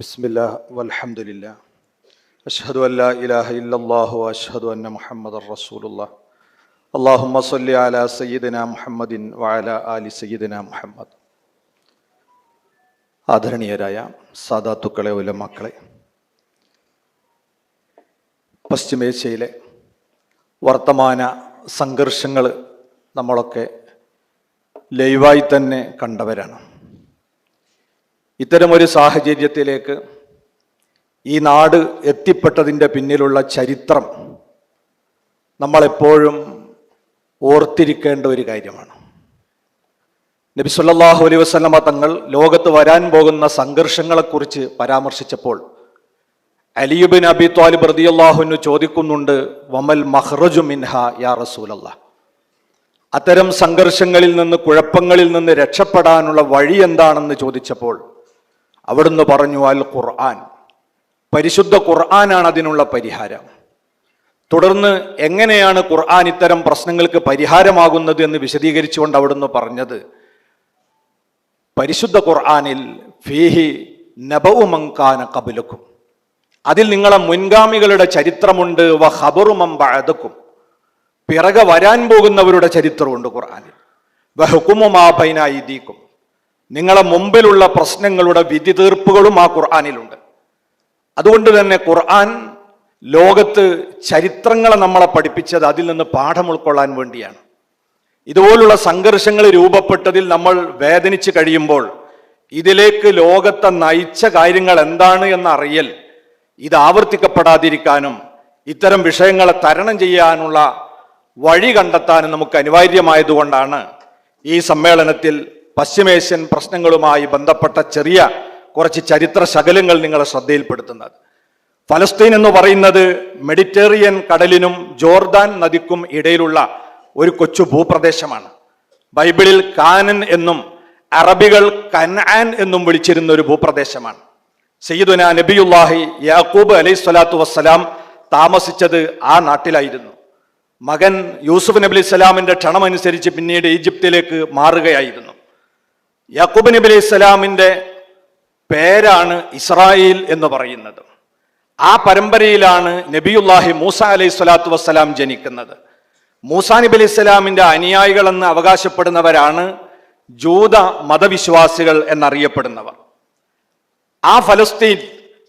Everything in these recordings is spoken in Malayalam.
بسم الله والحمد لله أشهد أن لا إله إلا الله وأشهد أن محمد رسول الله اللهم صل على سيدنا محمد وعلى آل سيدنا محمد ആദരണീയരായ സാദാത്തുക്കളെ ഉലമക്കളെ പശ്ചിമേഷ്യയിലെ വർത്തമാന സംഘർഷങ്ങൾ നമ്മളൊക്കെ ലൈവായി തന്നെ കണ്ടവരാണ് ഇത്തരമൊരു സാഹചര്യത്തിലേക്ക് ഈ നാട് എത്തിപ്പെട്ടതിന്റെ പിന്നിലുള്ള ചരിത്രം നമ്മളെപ്പോഴും ഓർത്തിരിക്കേണ്ട ഒരു കാര്യമാണ്. നബി അലൈ അലൈഹി വസല്ലമ തങ്ങൾ ലോകത്ത് വരാൻ പോകുന്ന സംഘർഷങ്ങളെക്കുറിച്ച് പരാമർശിച്ചപ്പോൾ അലിയുബിൻ അബി ത്വാലിബ് റളിയല്ലാഹുവിന് ചോദിക്കുന്നുണ്ട് വമൽ മഹ്റജു മിൻഹ യാ റസൂലല്ല? അത്തരം സംഘർഷങ്ങളിൽ നിന്ന് കുഴപ്പങ്ങളിൽ നിന്ന് രക്ഷപ്പെടാനുള്ള വഴി എന്താണെന്ന് ചോദിച്ചപ്പോൾ അവിടുന്ന് പറഞ്ഞു അൽ ഖുർആൻ. പരിശുദ്ധ ഖുർആനാണ് അതിനുള്ള പരിഹാരം. തുടർന്ന് എങ്ങനെയാണ് ഖുർആൻ ഇത്തരം പ്രശ്നങ്ങൾക്ക് പരിഹാരമാകുന്നത് എന്ന് വിശദീകരിച്ചുകൊണ്ട് അവിടുന്ന് പറഞ്ഞത് പരിശുദ്ധ ഖുർആാനിൽ ഫീഹി നബവുമങ്കാന കബുലക്കും അതിൽ നിങ്ങളെ മുൻഗാമികളുടെ ചരിത്രമുണ്ട് വ ഹബറുമം ബഅദക്കും. പിറകെ വരാൻ പോകുന്നവരുടെ ചരിത്രമുണ്ട് ഖുർആാനിൽ. ഖുർആനിൽ വഹുക്കുമുമാബൈനായിദീക്കും നിങ്ങളെ മുമ്പിലുള്ള പ്രശ്നങ്ങളുടെ വിധി തീർപ്പുകളും ആ ഖുർആാനിലുണ്ട്. അതുകൊണ്ട് തന്നെ ഖുർആൻ ലോകത്ത് ചരിത്രങ്ങളെ നമ്മളെ പഠിപ്പിച്ചത് അതിൽ നിന്ന് പാഠം ഉൾക്കൊള്ളാൻ വേണ്ടിയാണ്. ഇതുപോലുള്ള സംഘർഷങ്ങൾ രൂപപ്പെട്ടതിൽ നമ്മൾ വേദനിച്ച് കഴിയുമ്പോൾ ഇതിലേക്ക് ലോകത്തെ നയിച്ച കാര്യങ്ങൾ എന്താണ് എന്ന് അറിയൽ ഇത് ആവർത്തിക്കപ്പെടാതിരിക്കാനും ഇത്തരം വിഷയങ്ങളെ തരണം ചെയ്യാനുള്ള വഴി കണ്ടെത്താനും നമുക്ക് അനിവാര്യമായതുകൊണ്ടാണ് ഈ സമ്മേളനത്തിൽ പശ്ചിമേഷ്യൻ പ്രശ്നങ്ങളുമായി ബന്ധപ്പെട്ട ചെറിയ കുറച്ച് ചരിത്ര ശകലങ്ങൾ നിങ്ങളെ ശ്രദ്ധയിൽപ്പെടുത്തുന്നത്. ഫലസ്തീൻ എന്ന് പറയുന്നത് മെഡിറ്ററേനിയൻ കടലിനും ജോർദാൻ നദിക്കും ഇടയിലുള്ള ഒരു കൊച്ചു ഭൂപ്രദേശമാണ്. ബൈബിളിൽ കാനൻ എന്നും അറബികൾ കൻആൻ എന്നും വിളിച്ചിരുന്ന ഒരു ഭൂപ്രദേശമാണ്. സയ്യിദുന നബിയുല്ലാഹി യാക്കൂബ് അലൈഹി സ്വലാത്തു വസ്സലാം താമസിച്ചത് ആ നാട്ടിലായിരുന്നു. മകൻ യൂസുഫ് നബി അലൈഹി ക്ഷണമനുസരിച്ച് പിന്നീട് ഈജിപ്തിലേക്ക് മാറുകയായിരുന്നു. യാക്കൂബ് നബി അലൈഹി സ്വലാമിന്റെ പേരാണ് ഇസ്രായേൽ എന്ന് പറയുന്നത്. ആ പരമ്പരയിലാണ് നബിയുല്ലാഹി മൂസ അലൈഹി സ്വലാത്തു വസ്സലാം ജനിക്കുന്നത്. മൂസാ നബി അലൈഹി സ്വലാമിന്റെ അനുയായികളെന്ന് അവകാശപ്പെടുന്നവരാണ് ജൂത മതവിശ്വാസികൾ എന്നറിയപ്പെടുന്നവർ. ആ ഫലസ്തീൻ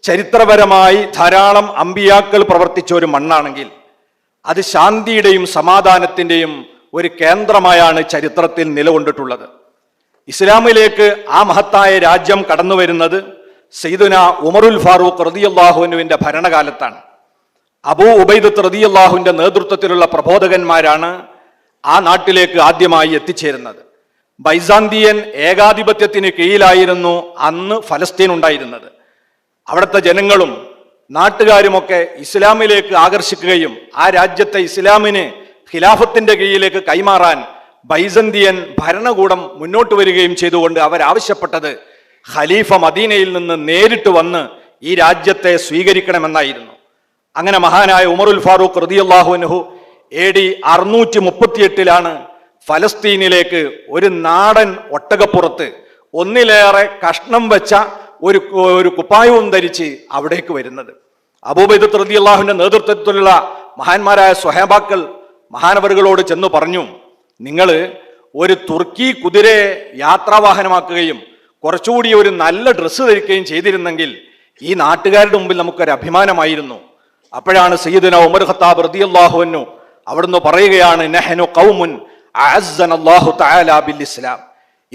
ചരിത്രപരമായി ധാരാളം അമ്പിയാക്കൾ പ്രവർത്തിച്ച ഒരു മണ്ണാണെങ്കിൽ അത് ശാന്തിയുടെയും സമാധാനത്തിന്റെയും ഒരു കേന്ദ്രമായാണ് ചരിത്രത്തിൽ നിലകൊണ്ടിട്ടുള്ളത്. ഇസ്ലാമിലേക്ക് ആ മഹത്തായ രാജ്യം കടന്നു വരുന്നത് സെയ്ദുന ഉമറുൽ ഫാറൂഖ് റതിയല്ലാഹുവിന്റെ ഭരണകാലത്താണ്. അബൂ ഉബൈദത്ത് റതിയല്ലാഹുവിന്റെ നേതൃത്വത്തിലുള്ള പ്രബോധകന്മാരാണ് ആ നാട്ടിലേക്ക് ആദ്യമായി എത്തിച്ചേരുന്നത്. ബൈസാന്തിയൻ ഏകാധിപത്യത്തിന് കീഴിലായിരുന്നു അന്ന് ഫലസ്തീൻ ഉണ്ടായിരുന്നത്. അവിടുത്തെ ജനങ്ങളും നാട്ടുകാരുമൊക്കെ ഇസ്ലാമിലേക്ക് ആകർഷിക്കുകയും ആ രാജ്യത്തെ ഇസ്ലാമിന് ഖിലാഫത്തിന്റെ കീഴിലേക്ക് കൈമാറാൻ ബൈസന്തിയൻ ഭരണകൂടം മുന്നോട്ട് വരികയും ചെയ്തുകൊണ്ട് അവരാവശ്യപ്പെട്ടത് ഖലീഫ മദീനയിൽ നിന്ന് നേരിട്ട് വന്ന് ഈ രാജ്യത്തെ സ്വീകരിക്കണമെന്നായിരുന്നു. അങ്ങനെ മഹാനായ ഉമറുൽ ഫാറൂഖ് റതിയല്ലാഹുനഹു എ ഡി അറുന്നൂറ്റി മുപ്പത്തിയെട്ടിലാണ് ഫലസ്തീനിലേക്ക് ഒരു നാടൻ ഒട്ടകപ്പുറത്ത് ഒന്നിലേറെ കഷ്ണം വെച്ച ഒരു ഒരു കുപ്പായവും ധരിച്ച് അവിടേക്ക് വരുന്നത്. അബൂബൈദ് റതി അള്ളാഹുവിന്റെ നേതൃത്വത്തിലുള്ള മഹാന്മാരായ സ്വഹേബാക്കൾ മഹാനവറുകളോട് ചെന്നു പറഞ്ഞു നിങ്ങൾ ഒരു തുർക്കി കുതിരയെ യാത്രാവാഹനമാക്കുകയും കുറച്ചുകൂടി ഒരു നല്ല ഡ്രസ്സ് ധരിക്കുകയും ചെയ്തിരുന്നെങ്കിൽ ഈ നാട്ടുകാരുടെ മുമ്പിൽ നമുക്കൊരു അഭിമാനമായിരുന്നു. അപ്പോഴാണ് സയ്യിദുന ഉമർ ഖത്താബ് റതിയല്ലാഹുവിനു അവിടുന്ന് പറയുകയാണ് നെഹനു കൗമുൻ അഅസ്സനല്ലാഹു തആല ബിൽ ഇസ്ലാം.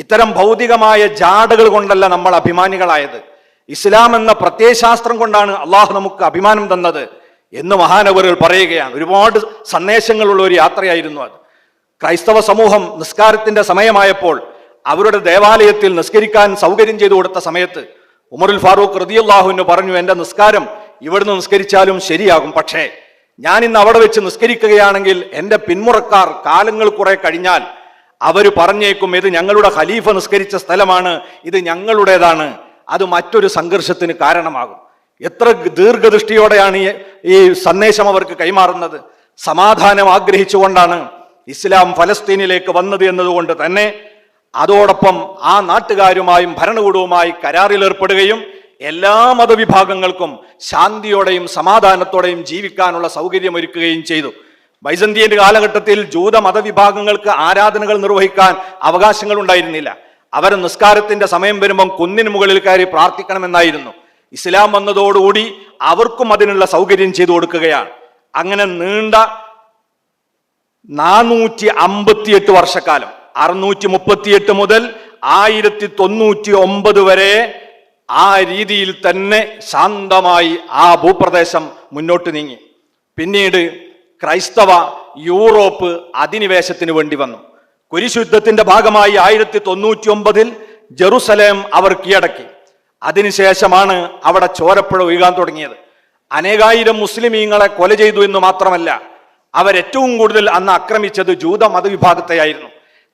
ഇത്തരം ഭൗതികമായ ജാടകൾ കൊണ്ടല്ല നമ്മൾ അഭിമാനികളായത്. ഇസ്ലാം എന്ന പ്രത്യയശാസ്ത്രം കൊണ്ടാണ് അള്ളാഹു നമുക്ക് അഭിമാനം തന്നത് എന്ന് മഹാനവറുകൾ പറയുകയാണ്. ഒരുപാട് സന്ദേശങ്ങളുള്ള ഒരു യാത്രയായിരുന്നു അത്. ക്രൈസ്തവ സമൂഹം നിസ്കാരത്തിന്റെ സമയമായപ്പോൾ അവരുടെ ദേവാലയത്തിൽ നിസ്കരിക്കാൻ സൗകര്യം ചെയ്തു കൊടുത്ത സമയത്ത് ഉമറുൽ ഫാറൂഖ് റതിയല്ലാഹുവിന് പറഞ്ഞു എന്റെ നിസ്കാരം ഇവിടുന്ന് നിസ്കരിച്ചാലും ശരിയാകും. പക്ഷേ ഞാൻ ഇന്ന് അവിടെ വെച്ച് നിസ്കരിക്കുകയാണെങ്കിൽ എന്റെ പിന്മുറക്കാർ കാലങ്ങൾ കുറെ കഴിഞ്ഞാൽ അവർ പറഞ്ഞേക്കും ഇത് ഞങ്ങളുടെ ഖലീഫ നിസ്കരിച്ച സ്ഥലമാണ് ഇത് ഞങ്ങളുടേതാണ്. അത് മറ്റൊരു സംഘർഷത്തിന് കാരണമാകും. എത്ര ദീർഘദൃഷ്ടിയോടെയാണ് ഈ ഈ സന്ദേശം അവർക്ക് കൈമാറുന്നത്. സമാധാനം ആഗ്രഹിച്ചുകൊണ്ടാണ് ഇസ്ലാം ഫലസ്തീനിലേക്ക് വന്നത് എന്നതുകൊണ്ട് തന്നെ അതോടൊപ്പം ആ നാട്ടുകാരുമായും ഭരണകൂടവുമായി കരാറിലേർപ്പെടുകയും എല്ലാ മതവിഭാഗങ്ങൾക്കും ശാന്തിയോടെയും സമാധാനത്തോടെയും ജീവിക്കാനുള്ള സൗകര്യമൊരുക്കുകയും ചെയ്തു. ബൈസന്തിയന്റെ കാലഘട്ടത്തിൽ ജൂത മതവിഭാഗങ്ങൾക്ക് ആരാധനകൾ നിർവഹിക്കാൻ അവകാശങ്ങൾ ഉണ്ടായിരുന്നില്ല. അവർ നിസ്കാരത്തിന്റെ സമയം വരുമ്പം കുന്നിന് മുകളിൽ കയറി പ്രാർത്ഥിക്കണമെന്നായിരുന്നു. ഇസ്ലാം വന്നതോടുകൂടി അവർക്കും അതിനുള്ള സൗകര്യം ചെയ്തു കൊടുക്കുകയാണ്. അങ്ങനെ നീണ്ട നാനൂറ്റി അമ്പത്തിയെട്ട് വർഷക്കാലം. അറുന്നൂറ്റി മുപ്പത്തിയെട്ട് മുതൽ ആയിരത്തി തൊണ്ണൂറ്റി ഒമ്പത് വരെ ആ രീതിയിൽ തന്നെ ശാന്തമായി ആ ഭൂപ്രദേശം മുന്നോട്ട് നീങ്ങി. പിന്നീട് ക്രൈസ്തവ യൂറോപ്പ് അധിനിവേശത്തിന് വേണ്ടി വന്നു. കുരിശുദ്ധത്തിന്റെ ഭാഗമായി ആയിരത്തി തൊണ്ണൂറ്റി ഒമ്പതിൽ ജെറുസലേം അവർ കീഴടക്കി. അതിനുശേഷമാണ് അവിടെ ചോരപ്പുഴ ഒഴുകാൻ തുടങ്ങിയത്. അനേകായിരം മുസ്ലിമീങ്ങളെ കൊല ചെയ്തു എന്ന് മാത്രമല്ല അവരേറ്റവും കൂടുതൽ അന്ന് ആക്രമിച്ചത് ജൂത മതവിഭാഗത്തെയായിരുന്നു.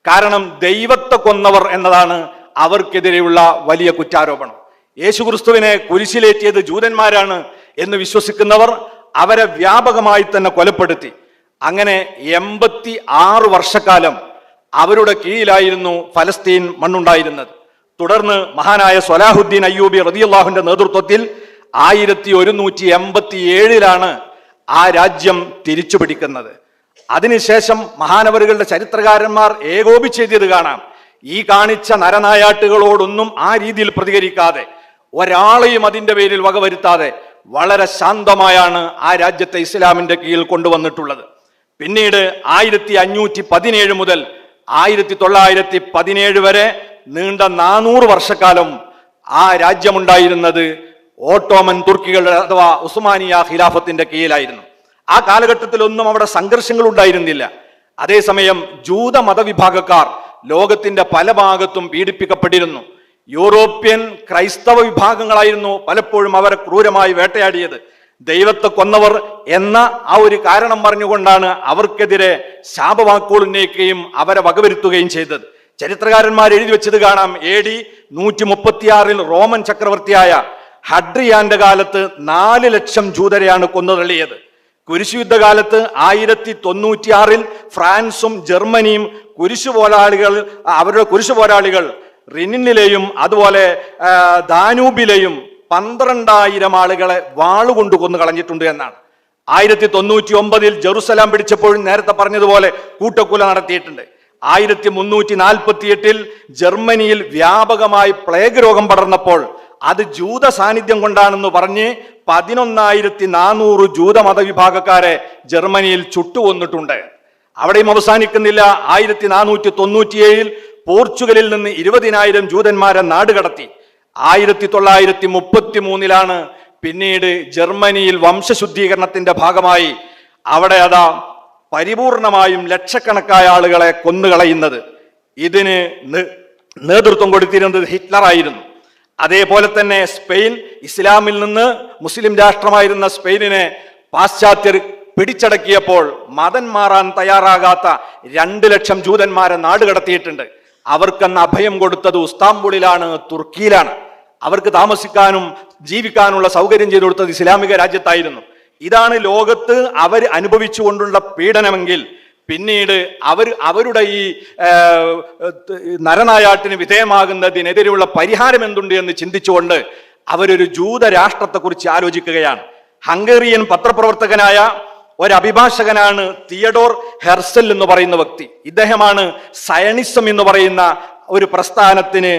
കാരണം ദൈവത്തെ കൊന്നവർ എന്നതാണ് അവർക്കെതിരെയുള്ള വലിയ കുറ്റാരോപണം. യേശുക്രിസ്തുവിനെ കുരിശിലേറ്റിയത് ജൂതന്മാരാണ് എന്ന് വിശ്വസിക്കുന്നവർ അവരെ വ്യാപകമായി തന്നെ കൊലപ്പെടുത്തി. അങ്ങനെ എൺപത്തി ആറ് വർഷക്കാലം അവരുടെ കീഴിലായിരുന്നു ഫലസ്തീൻ മണ്ണുണ്ടായിരുന്നത്. തുടർന്ന് മഹാനായ സൊലാഹുദ്ദീൻ അയ്യൂബി റതിയല്ലാഹുവിന്റെ നേതൃത്വത്തിൽ ആയിരത്തി ഒരുന്നൂറ്റി എൺപത്തി ഏഴിലാണ് ആ രാജ്യം തിരിച്ചു പിടിക്കുന്നത്. അതിനുശേഷം മഹാനവറുകളുടെ ചരിത്രകാരന്മാർ ഏകോപിച്ചെഴുതിയത് കാണാം. ഈ കാണിച്ച നരനായാട്ടുകളോടൊന്നും ആ രീതിയിൽ പ്രതികരിക്കാതെ ഒരാളെയും അതിന്റെ പേരിൽ വകവരുത്താതെ വളരെ ശാന്തമായാണ് ആ രാജ്യത്തെ ഇസ്ലാമിന്റെ കീഴിൽ കൊണ്ടുവന്നിട്ടുള്ളത്. പിന്നീട് ആയിരത്തി അഞ്ഞൂറ്റി പതിനേഴ് മുതൽ ആയിരത്തി തൊള്ളായിരത്തി പതിനേഴ് വരെ നീണ്ട നാനൂറ് വർഷക്കാലം ആ രാജ്യമുണ്ടായിരുന്നത് ഓട്ടോമൻ തുർക്കികളുടെ അഥവാ ഉസ്മാനിയ ഖിലാഫത്തിന്റെ കീഴിലായിരുന്നു. ആ കാലഘട്ടത്തിലൊന്നും അവിടെ സംഘർഷങ്ങൾ ഉണ്ടായിരുന്നില്ല. അതേസമയം ജൂത മതവിഭാഗക്കാർ ലോകത്തിന്റെ പല ഭാഗത്തും പീഡിപ്പിക്കപ്പെട്ടിരുന്നു. യൂറോപ്യൻ ക്രൈസ്തവ വിഭാഗങ്ങളായിരുന്നു പലപ്പോഴും അവരെ ക്രൂരമായി വേട്ടയാടിയത്. ദൈവത്തെ കൊന്നവർ എന്ന ആ ഒരു കാരണം പറഞ്ഞുകൊണ്ടാണ് അവർക്കെതിരെ ശാപവാക്കുകൾ ഉന്നയിക്കുകയും അവരെ വകവരുത്തുകയും ചെയ്തത്. ചരിത്രകാരന്മാർ എഴുതി വെച്ചത് കാണാം. എ ഡി നൂറ്റി മുപ്പത്തിയാറിൽ റോമൻ ചക്രവർത്തിയായ ഹഡ്രിയാന്റെ കാലത്ത് നാല് ലക്ഷം ജൂതരെയാണ് കൊന്നുതള്ളിയത് കുരിശുയുദ്ധകാലത്ത് ആയിരത്തി തൊണ്ണൂറ്റിയാറിൽ ഫ്രാൻസും ജർമ്മനിയും കുരിശു പോരാളികൾ അവരുടെ കുരിശു പോരാളികൾ റിനിനിലെയും അതുപോലെ ദാനൂബിലെയും പന്ത്രണ്ടായിരം ആളുകളെ വാളുകൊണ്ട് കൊന്നു കളഞ്ഞിട്ടുണ്ട് എന്നാണ്. ആയിരത്തി തൊണ്ണൂറ്റി ഒമ്പതിൽ ജെറുസലാം പിടിച്ചപ്പോഴും നേരത്തെ പറഞ്ഞതുപോലെ കൂട്ടക്കൊല നടത്തിയിട്ടുണ്ട്. ആയിരത്തി മുന്നൂറ്റി നാൽപ്പത്തി എട്ടിൽ ജർമ്മനിയിൽ വ്യാപകമായി പ്ലേഗ് രോഗം പടർന്നപ്പോൾ അത് ജൂത സാന്നിധ്യം കൊണ്ടാണെന്ന് പറഞ്ഞ് പതിനൊന്നായിരത്തി നാനൂറ് ജൂത മതവിഭാഗക്കാരെ ജർമ്മനിയിൽ ചുട്ടുകൊന്നിട്ടുണ്ട്. അവിടെയും അവസാനിക്കുന്നില്ല. ആയിരത്തി നാനൂറ്റി തൊണ്ണൂറ്റിയേഴിൽ പോർച്ചുഗലിൽ നിന്ന് ഇരുപതിനായിരം ജൂതന്മാരെ നാടുകടത്തി ആയിരത്തി തൊള്ളായിരത്തി മുപ്പത്തി മൂന്നിലാണ് പിന്നീട് ജർമ്മനിയിൽ വംശശുദ്ധീകരണത്തിന്റെ ഭാഗമായി അവിടെ അതാ പരിപൂർണമായും ലക്ഷക്കണക്കായ ആളുകളെ കൊന്നുകളയുന്നത്. ഇതിന് നേതൃത്വം കൊടുത്തിരുന്നത് ഹിറ്റ്ലറായിരുന്നു. അതേപോലെ തന്നെ സ്പെയിൻ ഇസ്ലാമിൽ നിന്ന് മുസ്ലിം രാഷ്ട്രമായിരുന്ന സ്പെയിനിനെ പാശ്ചാത്യർ പിടിച്ചടക്കിയപ്പോൾ മതം മാറാൻ തയ്യാറാകാത്ത രണ്ട് ലക്ഷം ജൂതന്മാരെ നാട് കടത്തിയിട്ടുണ്ട്. അവർക്കന്ന് അഭയം കൊടുത്തത് ഉസ്താംബുളിലാണ് തുർക്കിയിലാണ്. അവർക്ക് താമസിക്കാനും ജീവിക്കാനുള്ള സൗകര്യം ചെയ്തു കൊടുത്തത് ഇസ്ലാമിക രാജ്യത്തായിരുന്നു. ഇതാണ് ലോകത്ത് അവർ അനുഭവിച്ചുകൊണ്ടുള്ള പീഡനമെങ്കിൽ പിന്നീട് അവർ അവരുടെ ഈ നരനായാട്ടിന് വിധേയമാകുന്നതിനെതിരെയുള്ള പരിഹാരം എന്തുണ്ട് എന്ന് ചിന്തിച്ചുകൊണ്ട് അവരൊരു ജൂത രാഷ്ട്രത്തെക്കുറിച്ച് ആലോചിക്കുകയാണ്. ഹംഗേറിയൻ പത്രപ്രവർത്തകനായ ഒരു അഭിഭാഷകനാണ് തിയഡോർ ഹെർസൽ എന്ന് പറയുന്ന വ്യക്തി. ഇദ്ദേഹമാണ് സയണിസം എന്ന് പറയുന്ന ഒരു പ്രസ്ഥാനത്തിന്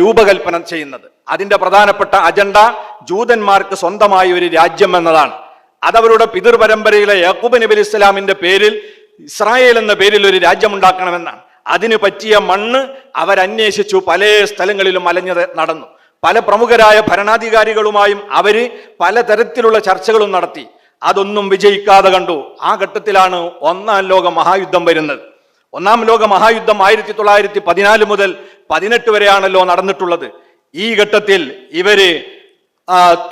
രൂപകൽപ്പന ചെയ്യുന്നത്. അതിന്റെ പ്രധാനപ്പെട്ട അജണ്ട ജൂതന്മാർക്ക് സ്വന്തമായ ഒരു രാജ്യം എന്നതാണ്. അതവരുടെ പിതൃപരമ്പരയിലെ യാക്കൂബ് നബി ഇസ്ലാമിന്റെ പേരിൽ ഇസ്രായേൽ എന്ന പേരിൽ ഒരു രാജ്യമുണ്ടാക്കണമെന്നാണ്. അതിന് പറ്റിയ മണ്ണ് അവരന്വേഷിച്ചു പല സ്ഥലങ്ങളിലും അലഞ്ഞത് നടന്നു. പല പ്രമുഖരായ ഭരണാധികാരികളുമായും അവർ പലതരത്തിലുള്ള ചർച്ചകളും നടത്തി. അതൊന്നും വിജയിക്കാതെ കണ്ടു. ആ ഘട്ടത്തിലാണ് ഒന്നാം ലോക മഹായുദ്ധം വരുന്നത്. ഒന്നാം ലോക മഹായുദ്ധം ആയിരത്തി തൊള്ളായിരത്തി പതിനാല് മുതൽ പതിനെട്ട് വരെയാണല്ലോ നടന്നിട്ടുള്ളത്. ഈ ഘട്ടത്തിൽ ഇവർ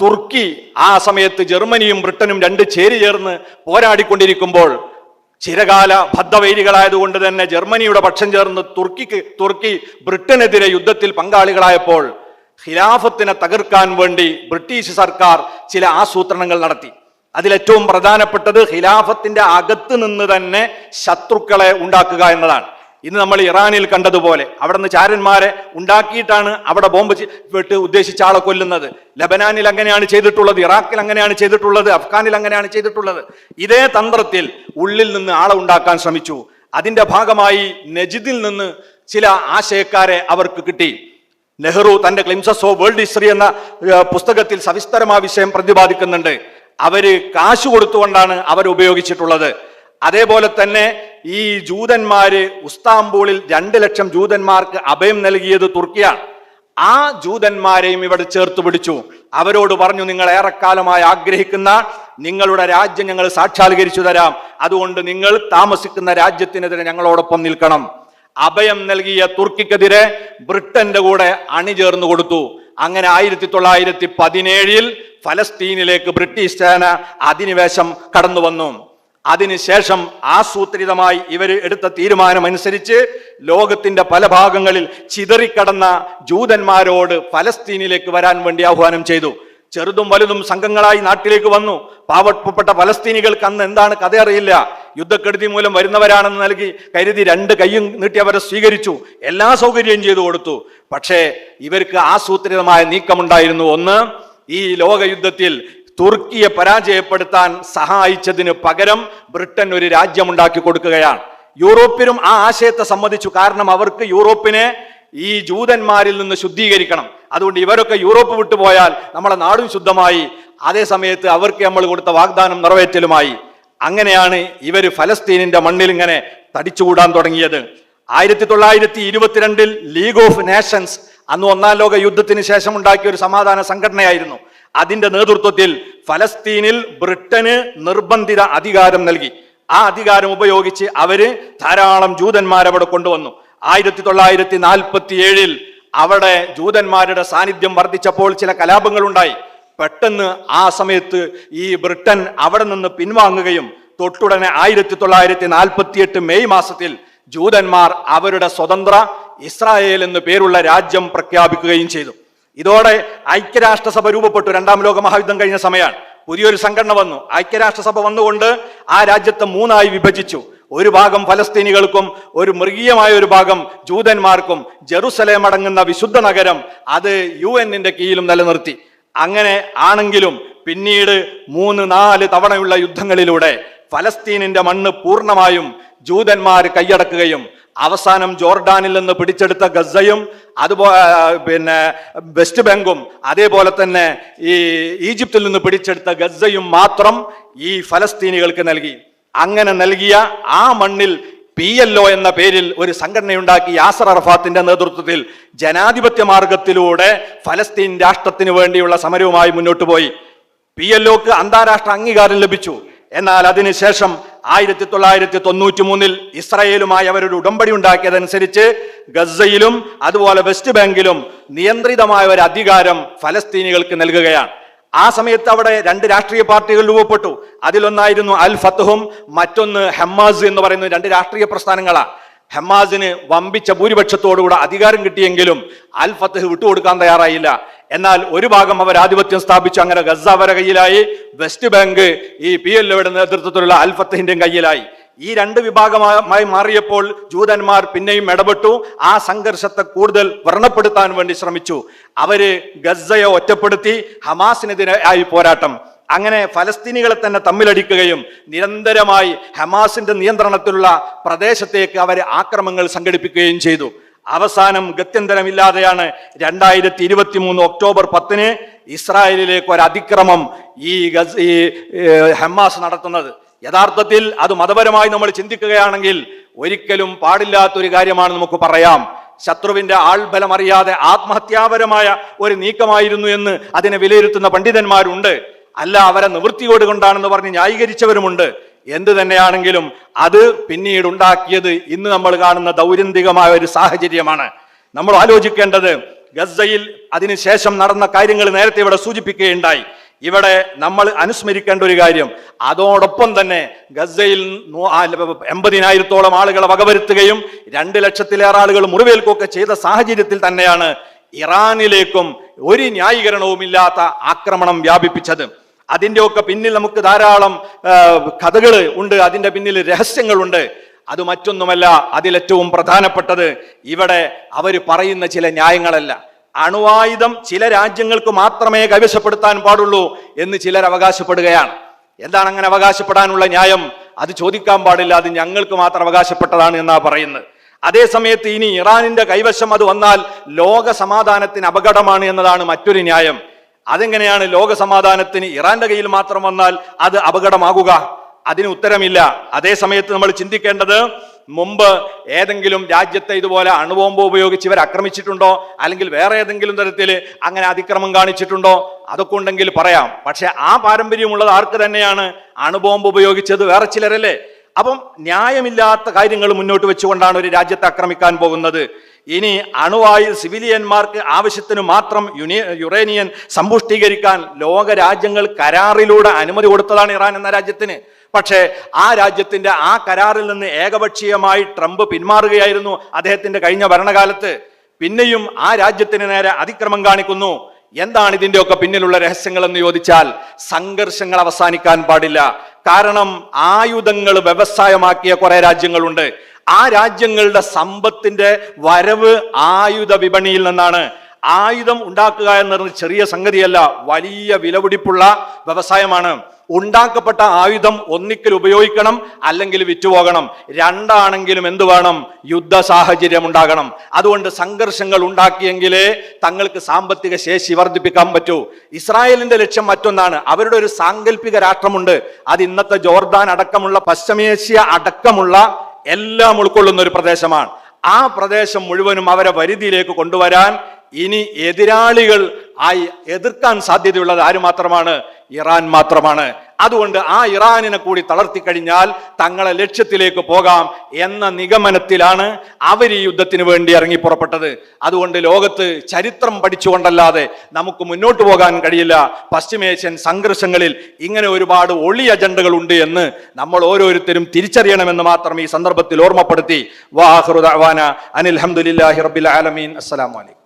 തുർക്കി ആ സമയത്ത് ജർമ്മനിയും ബ്രിട്ടനും രണ്ട് ചേരി ചേർന്ന് പോരാടിക്കൊണ്ടിരിക്കുമ്പോൾ ചിരകാല ബദ്ധവൈരികളായതുകൊണ്ട് തന്നെ ജർമ്മനിയുടെ പക്ഷം ചേർന്ന് തുർക്കിക്ക് തുർക്കി ബ്രിട്ടനെതിരെ യുദ്ധത്തിൽ പങ്കാളികളായപ്പോൾ ഖിലാഫത്തിനെ തകർക്കാൻ വേണ്ടി ബ്രിട്ടീഷ് സർക്കാർ ചില ആസൂത്രണങ്ങൾ നടത്തി. അതിലേറ്റവും പ്രധാനപ്പെട്ടത് ഖിലാഫത്തിന്റെ അകത്ത് നിന്ന് തന്നെ ശത്രുക്കളെ ഉണ്ടാക്കുക എന്നതാണ്. ഇന്ന് നമ്മൾ ഇറാനിൽ കണ്ടതുപോലെ അവിടെ നിന്ന് ചാരന്മാരെ ഉണ്ടാക്കിയിട്ടാണ് അവിടെ ബോംബ് വെട്ട് ഉദ്ദേശിച്ച ആളെ കൊല്ലുന്നത്. ലബനാനിൽ അങ്ങനെയാണ് ചെയ്തിട്ടുള്ളത് ഇറാഖിൽ അങ്ങനെയാണ് ചെയ്തിട്ടുള്ളത് അഫ്ഗാനിൽ അങ്ങനെയാണ് ചെയ്തിട്ടുള്ളത്. ഇതേ തന്ത്രത്തിൽ ഉള്ളിൽ നിന്ന് ആളെ ഉണ്ടാക്കാൻ ശ്രമിച്ചു. അതിന്റെ ഭാഗമായി നജിദിൽ നിന്ന് ചില ആശയക്കാരെ അവർക്ക് കിട്ടി. നെഹ്റു തന്റെ ക്ലിംസസ് ഓഫ് വേൾഡ് ഹിസ്റ്ററി എന്ന പുസ്തകത്തിൽ സവിസ്തരമായ വിഷയം പ്രതിപാദിക്കുന്നുണ്ട്. അവർ കാശ് കൊടുത്തുകൊണ്ടാണ് അവർ ഉപയോഗിച്ചിട്ടുള്ളത് അതേപോലെ തന്നെ ഈ ജൂതന്മാര് ഉസ്താംബൂളിൽ രണ്ട് ലക്ഷം ജൂതന്മാർക്ക് അഭയം നൽകിയത് തുർക്കിയാണ്. ആ ജൂതന്മാരെയും ഇവിടെ ചേർത്ത് പിടിച്ചു. അവരോട് പറഞ്ഞു നിങ്ങൾ ഏറെക്കാലമായി ആഗ്രഹിക്കുന്ന നിങ്ങളുടെ രാജ്യം ഞങ്ങൾ സാക്ഷാത്കരിച്ചു തരാം. അതുകൊണ്ട് നിങ്ങൾ താമസിക്കുന്ന രാജ്യത്തിനെതിരെ ഞങ്ങളോടൊപ്പം നിൽക്കണം. അഭയം നൽകിയ തുർക്കിക്കെതിരെ ബ്രിട്ടന്റെ കൂടെ അണിചേർന്നു കൊടുത്തു. അങ്ങനെ ആയിരത്തി തൊള്ളായിരത്തി പതിനേഴിൽ ഫലസ്തീനിലേക്ക് ബ്രിട്ടീഷ് സേന അധിനിവേശം കടന്നു വന്നു അതിനുശേഷം ആസൂത്രിതമായി ഇവർ എടുത്ത തീരുമാനമനുസരിച്ച് ലോകത്തിന്റെ പല ഭാഗങ്ങളിൽ ചിതറിക്കടന്ന ജൂതന്മാരോട് ഫലസ്തീനിലേക്ക് വരാൻ വേണ്ടി ആഹ്വാനം ചെയ്തു. ചെറുതും വലുതും സംഘങ്ങളായി നാട്ടിലേക്ക് വന്നു. പാവപ്പെട്ട ഫലസ്തീനികൾക്ക് അന്ന് എന്താണ് കഥ അറിയില്ല യുദ്ധക്കെടുതി മൂലം വരുന്നവരാണെന്ന് നൽകി കരുതി രണ്ട് കൈയും നീട്ടി അവരെ സ്വീകരിച്ചു. എല്ലാ സൗകര്യവും ചെയ്തു കൊടുത്തു. പക്ഷേ ഇവർക്ക് ആസൂത്രിതമായ നീക്കമുണ്ടായിരുന്നു. ഒന്ന് ഈ ലോകയുദ്ധത്തിൽ തുർക്കിയെ പരാജയപ്പെടുത്താൻ സഹായിച്ചതിന് പകരം ബ്രിട്ടൻ ഒരു രാജ്യമുണ്ടാക്കി കൊടുക്കുകയാണ്. യൂറോപ്പിനും ആ ആശയത്തെ സമ്മതിച്ചു. കാരണം അവർക്ക് യൂറോപ്പിനെ ഈ ജൂതന്മാരിൽ നിന്ന് ശുദ്ധീകരിക്കണം. അതുകൊണ്ട് ഇവരൊക്കെ യൂറോപ്പ് വിട്ടുപോയാൽ നമ്മളെ നാടും ശുദ്ധമായി. അതേ സമയത്ത് അവർക്ക് നമ്മൾ കൊടുത്ത വാഗ്ദാനം നിറവേറ്റലുമായി. അങ്ങനെയാണ് ഇവർ ഫലസ്തീനിന്റെ മണ്ണിൽ ഇങ്ങനെ തടിച്ചുകൂടാൻ തുടങ്ങിയത്. ആയിരത്തി തൊള്ളായിരത്തി ഇരുപത്തിരണ്ടിൽ ലീഗ് ഓഫ് നേഷൻസ് അന്ന് ഒന്നാം ലോക യുദ്ധത്തിന് ശേഷം ഉണ്ടാക്കിയ ഒരു സമാധാന സംഘടനയായിരുന്നു. അതിന്റെ നേതൃത്വത്തിൽ ഫലസ്തീനിൽ ബ്രിട്ടന് നിർബന്ധിത അധികാരം നൽകി. ആ അധികാരം ഉപയോഗിച്ച് അവർ ധാരാളം ജൂതന്മാരെ അവിടെ കൊണ്ടുവന്നു. ആയിരത്തി തൊള്ളായിരത്തി നാൽപ്പത്തി ഏഴിൽ അവിടെ ജൂതന്മാരുടെ സാന്നിധ്യം വർദ്ധിച്ചപ്പോൾ ചില കലാപങ്ങൾ ഉണ്ടായി പെട്ടെന്ന് ആ സമയത്ത് ഈ ബ്രിട്ടൻ അവിടെ നിന്ന് പിൻവാങ്ങുകയും തൊട്ടുടനെ ആയിരത്തി തൊള്ളായിരത്തി നാൽപ്പത്തി എട്ട് മെയ് മാസത്തിൽ ജൂതന്മാർ അവരുടെ സ്വതന്ത്ര ഇസ്രായേൽ എന്ന് പേരുള്ള രാജ്യം പ്രഖ്യാപിക്കുകയും ചെയ്തു. ഇതോടെ ഐക്യരാഷ്ട്രസഭ രൂപപ്പെട്ടു. രണ്ടാം ലോക മഹായുദ്ധം കഴിഞ്ഞ സമയമാണ്. പുതിയൊരു സംഘടന വന്നു. ഐക്യരാഷ്ട്രസഭ വന്നുകൊണ്ട് ആ രാജ്യത്തെ മൂന്നായി വിഭജിച്ചു. ഒരു ഭാഗം ഫലസ്തീനികൾക്കും ഒരു മൃഗീയമായ ഒരു ഭാഗം ജൂതന്മാർക്കും ജെറുസലേം അടങ്ങുന്ന വിശുദ്ധ നഗരം അത് യു എന്നിന്റെ കീഴിലും നിലനിർത്തി. അങ്ങനെ ആണെങ്കിലും പിന്നീട് മൂന്ന് നാല് തവണയുള്ള യുദ്ധങ്ങളിലൂടെ ഫലസ്തീനിന്റെ മണ്ണ് പൂർണമായും ജൂതന്മാർ കൈയടക്കുകയും അവസാനം ജോർഡാനിൽ നിന്ന് പിടിച്ചെടുത്ത ഗസയും അതുപോലെ പിന്നെ വെസ്റ്റ് ബാങ്കും അതേപോലെ തന്നെ ഈ ഈജിപ്തിൽ നിന്ന് പിടിച്ചെടുത്ത ഗസയും മാത്രം ഈ ഫലസ്തീനികൾക്ക് നൽകി. അങ്ങനെ നൽകിയ ആ മണ്ണിൽ പി എൽ ഒ എന്ന പേരിൽ ഒരു സംഘടനയുണ്ടാക്കി യാസർ അറഫാത്തിന്റെ നേതൃത്വത്തിൽ ജനാധിപത്യ മാർഗത്തിലൂടെ ഫലസ്തീൻ രാഷ്ട്രത്തിന് വേണ്ടിയുള്ള സമരവുമായി മുന്നോട്ട് പോയി. പി എൽ ഒക്ക് അന്താരാഷ്ട്ര അംഗീകാരം ലഭിച്ചു. എന്നാൽ അതിനുശേഷം ആയിരത്തി തൊള്ളായിരത്തി തൊണ്ണൂറ്റി മൂന്നിൽ ഇസ്രായേലുമായി അവരൊരു ഉടമ്പടി ഉണ്ടാക്കിയതനുസരിച്ച് ഗസയിലും അതുപോലെ വെസ്റ്റ് ബാങ്കിലും നിയന്ത്രിതമായ ഒരു അധികാരം ഫലസ്തീനികൾക്ക് നൽകുകയാണ്. ആ സമയത്ത് അവിടെ രണ്ട് രാഷ്ട്രീയ പാർട്ടികൾ രൂപപ്പെട്ടു. അതിലൊന്നായിരുന്നു അൽ ഫത്തുഹും മറ്റൊന്ന് ഹമ്മാസ് എന്ന് പറയുന്ന രണ്ട് രാഷ്ട്രീയ പ്രസ്ഥാനങ്ങളാണ്. ഹമ്മാസിന് വമ്പിച്ച ഭൂരിപക്ഷത്തോടുകൂടെ അധികാരം കിട്ടിയെങ്കിലും അൽ ഫത്തഹ് വിട്ടുകൊടുക്കാൻ തയ്യാറായില്ല. എന്നാൽ ഒരു ഭാഗം അവർ ആധിപത്യം സ്ഥാപിച്ചു. അങ്ങനെ ഗസ അവരെ കയ്യിലായി. വെസ്റ്റ് ബാങ്ക് ഈ പി എൽ ഒയുടെ നേതൃത്വത്തിലുള്ള അൽഫത്തിന്റെയും കയ്യിലായി. ഈ രണ്ട് വിഭാഗമായി മാറിയപ്പോൾ ജൂതന്മാർ പിന്നെയും ഇടപെട്ടു. ആ സംഘർഷത്തെ കൂടുതൽ വ്രണപ്പെടുത്താൻ വേണ്ടി ശ്രമിച്ചു. അവർ ഗസയെ ഒറ്റപ്പെടുത്തി ഹമാസിനെതിരെ ആയി പോരാട്ടം. അങ്ങനെ ഫലസ്തീനികളെ തന്നെ തമ്മിലടിക്കുകയും നിരന്തരമായി ഹമാസിന്റെ നിയന്ത്രണത്തിലുള്ള പ്രദേശത്തേക്ക് അവർ ആക്രമങ്ങൾ സംഘടിപ്പിക്കുകയും ചെയ്തു. അവസാനം ഗത്യന്തരമില്ലാതെയാണ് രണ്ടായിരത്തി ഇരുപത്തി മൂന്ന് ഒക്ടോബർ പത്തിന് ഇസ്രായേലിലേക്ക് ഒരു അതിക്രമം ഈ ഗസ് ഈ ഹമാസ് നടത്തുന്നത്. യഥാർത്ഥത്തിൽ അത് മതപരമായി നമ്മൾ ചിന്തിക്കുകയാണെങ്കിൽ ഒരിക്കലും പാടില്ലാത്തൊരു കാര്യമാണ് നമുക്ക് പറയാം. ശത്രുവിന്റെ ആൾബലം അറിയാതെ ആത്മഹത്യാപരമായ ഒരു നീക്കമായിരുന്നു എന്ന് അതിനെ വിലയിരുത്തുന്ന പണ്ഡിതന്മാരുണ്ട്. അല്ല അവരെ നിവൃത്തിയോട് കൊണ്ടാണെന്ന് പറഞ്ഞ് ന്യായീകരിച്ചവരുമുണ്ട്. എന്ത് തന്നെയാണെങ്കിലും അത് പിന്നീട് ഉണ്ടാക്കിയത് ഇന്ന് നമ്മൾ കാണുന്ന ദൗരന്തികമായ ഒരു സാഹചര്യമാണ്. നമ്മൾ ആലോചിക്കേണ്ടത് ഗസയിൽ അതിനുശേഷം നടന്ന കാര്യങ്ങൾ നേരത്തെ ഇവിടെ സൂചിപ്പിക്കുകയുണ്ടായി. ഇവിടെ നമ്മൾ അനുസ്മരിക്കേണ്ട ഒരു കാര്യം അതോടൊപ്പം തന്നെ ഗസയിൽ എൺപതിനായിരത്തോളം ആളുകളെ വകവരുത്തുകയും രണ്ട് ലക്ഷത്തിലേറെ ആളുകൾ മുറിവേൽക്കുകയൊക്കെ ചെയ്ത സാഹചര്യത്തിൽ തന്നെയാണ് ഇറാനിലേക്കും ഒരു ന്യായീകരണവുമില്ലാത്ത ആക്രമണം വ്യാപിപ്പിച്ചത്. അതിന്റെ ഒക്കെ പിന്നിൽ നമുക്ക് ധാരാളം കഥകൾ ഉണ്ട്. അതിന്റെ പിന്നിൽ രഹസ്യങ്ങളുണ്ട്. അത് മറ്റൊന്നുമല്ല അതിലേറ്റവും പ്രധാനപ്പെട്ടത് ഇവിടെ അവർ പറയുന്ന ചില ന്യായങ്ങളല്ല. അണുവായുധം ചില രാജ്യങ്ങൾക്ക് മാത്രമേ കൈവശപ്പെടുത്താൻ പാടുള്ളൂ എന്ന് ചിലർ അവകാശപ്പെടുകയാണ്. എന്താണ് അങ്ങനെ അവകാശപ്പെടാനുള്ള ന്യായം? അത് ചോദിക്കാൻ പാടില്ല. അത് ഞങ്ങൾക്ക് മാത്രം അവകാശപ്പെട്ടതാണ് എന്നാ പറയുന്നത്. അതേ സമയത്ത് ഇനി ഇറാനിന്റെ കൈവശം അത് വന്നാൽ ലോക സമാധാനത്തിന് അപകടമാണ് എന്നതാണ് മറ്റൊരു ന്യായം. അതെങ്ങനെയാണ് ലോക സമാധാനത്തിന് ഇറാന്റെ കയ്യിൽ മാത്രം വന്നാൽ അത് അപകടമാകുക? അതിന് ഉത്തരമില്ല. അതേ സമയത്ത് നമ്മൾ ചിന്തിക്കേണ്ടത് മുമ്പ് ഏതെങ്കിലും രാജ്യത്തെ ഇതുപോലെ അണുബോംബ് ഉപയോഗിച്ച് ഇവർ ആക്രമിച്ചിട്ടുണ്ടോ? അല്ലെങ്കിൽ വേറെ ഏതെങ്കിലും തരത്തിൽ അങ്ങനെ അതിക്രമം കാണിച്ചിട്ടുണ്ടോ? അതൊക്കെ ഉണ്ടെങ്കിൽ പറയാം. പക്ഷെ ആ പാരമ്പര്യമുള്ളത് ആർക്ക് തന്നെയാണ്? അണുബോംബ് ഉപയോഗിച്ചത് വേറെ ചിലരല്ലേ? അപ്പം ന്യായമില്ലാത്ത കാര്യങ്ങൾ മുന്നോട്ട് വെച്ചുകൊണ്ടാണ് ഒരു രാജ്യത്തെ ആക്രമിക്കാൻ പോകുന്നത്. ഇനി അണുവായു സിവിലിയന്മാർക്ക് ആവശ്യത്തിന് മാത്രം യുനി യുറേനിയൻ സമ്പുഷ്ടീകരിക്കാൻ ലോക രാജ്യങ്ങൾ കരാറിലൂടെ അനുമതി കൊടുത്തതാണ് ഇറാൻ എന്ന രാജ്യത്തിന്. പക്ഷേ ആ രാജ്യത്തിന്റെ ആ കരാറിൽ നിന്ന് ഏകപക്ഷീയമായി ട്രംപ് പിന്മാറുകയായിരുന്നു അദ്ദേഹത്തിന്റെ കഴിഞ്ഞ ഭരണകാലത്ത്. പിന്നെയും ആ രാജ്യത്തിന് നേരെ അതിക്രമം കാണിക്കുന്നു. എന്താണ് ഇതിന്റെയൊക്കെ പിന്നിലുള്ള രഹസ്യങ്ങൾ എന്ന് ചോദിച്ചാൽ സംഘർഷങ്ങൾ അവസാനിക്കാൻ പാടില്ല. കാരണം ആയുധങ്ങൾ വ്യവസായമാക്കിയ കുറെ രാജ്യങ്ങളുണ്ട്. ആ രാജ്യങ്ങളുടെ സമ്പത്തിന്റെ വരവ് ആയുധ വിപണിയിൽ നിന്നാണ്. ആയുധം ഉണ്ടാക്കുക എന്ന് ചെറിയ സംഗതിയല്ല വലിയ വിലപിടിപ്പുള്ള വ്യവസായമാണ്. ഉണ്ടാക്കപ്പെട്ട ആയുധം ഒന്നിക്കൽ ഉപയോഗിക്കണം അല്ലെങ്കിൽ വിറ്റുപോകണം. രണ്ടാണെങ്കിലും എന്ത് വേണം? യുദ്ധ സാഹചര്യം ഉണ്ടാകണം. അതുകൊണ്ട് സംഘർഷങ്ങൾ ഉണ്ടാക്കിയെങ്കിലേ തങ്ങൾക്ക് സാമ്പത്തിക ശേഷി വർദ്ധിപ്പിക്കാൻ പറ്റൂ. ഇസ്രായേലിന്റെ ലക്ഷ്യം മറ്റൊന്നാണ്. അവരുടെ ഒരു സാങ്കല്പിക രാഷ്ട്രമുണ്ട്. അത് ഇന്നത്തെ ജോർദാൻ അടക്കമുള്ള പശ്ചിമേഷ്യ അടക്കമുള്ള എല്ലാം ഉൾക്കൊള്ളുന്ന ഒരു പ്രദേശമാണ്. ആ പ്രദേശം മുഴുവനും അവരെ വരുതിയിലേക്ക് കൊണ്ടുവരാൻ ഇനി എതിരാളികൾ ആയി എതിർക്കാൻ സാധ്യതയുള്ളത് ആര് മാത്രമാണ്? ഇറാൻ മാത്രമാണ്. അതുകൊണ്ട് ആ ഇറാനിനെ കൂടി തളർത്തി കഴിഞ്ഞാൽ തങ്ങളെ ലക്ഷ്യത്തിലേക്ക് പോകാം എന്ന നിഗമനത്തിലാണ് അവർ ഈ യുദ്ധത്തിന് വേണ്ടി ഇറങ്ങി പുറപ്പെട്ടത്. അതുകൊണ്ട് ലോകത്ത് ചരിത്രം പഠിച്ചുകൊണ്ടല്ലാതെ നമുക്ക് മുന്നോട്ട് പോകാൻ കഴിയില്ല. പശ്ചിമേഷ്യൻ സംഘർഷങ്ങളിൽ ഇങ്ങനെ ഒരുപാട് ഒളി അജണ്ടകൾ ഉണ്ട് എന്ന് നമ്മൾ ഓരോരുത്തരും തിരിച്ചറിയണമെന്ന് മാത്രം ഈ സന്ദർഭത്തിൽ ഓർമ്മപ്പെടുത്തി. വാഹുറുദാന അനിൽ അഹമ്മദില്ലാഹി റബ്ബിൽ ആലമീൻ. അസ്സലാമു അലൈക്കും.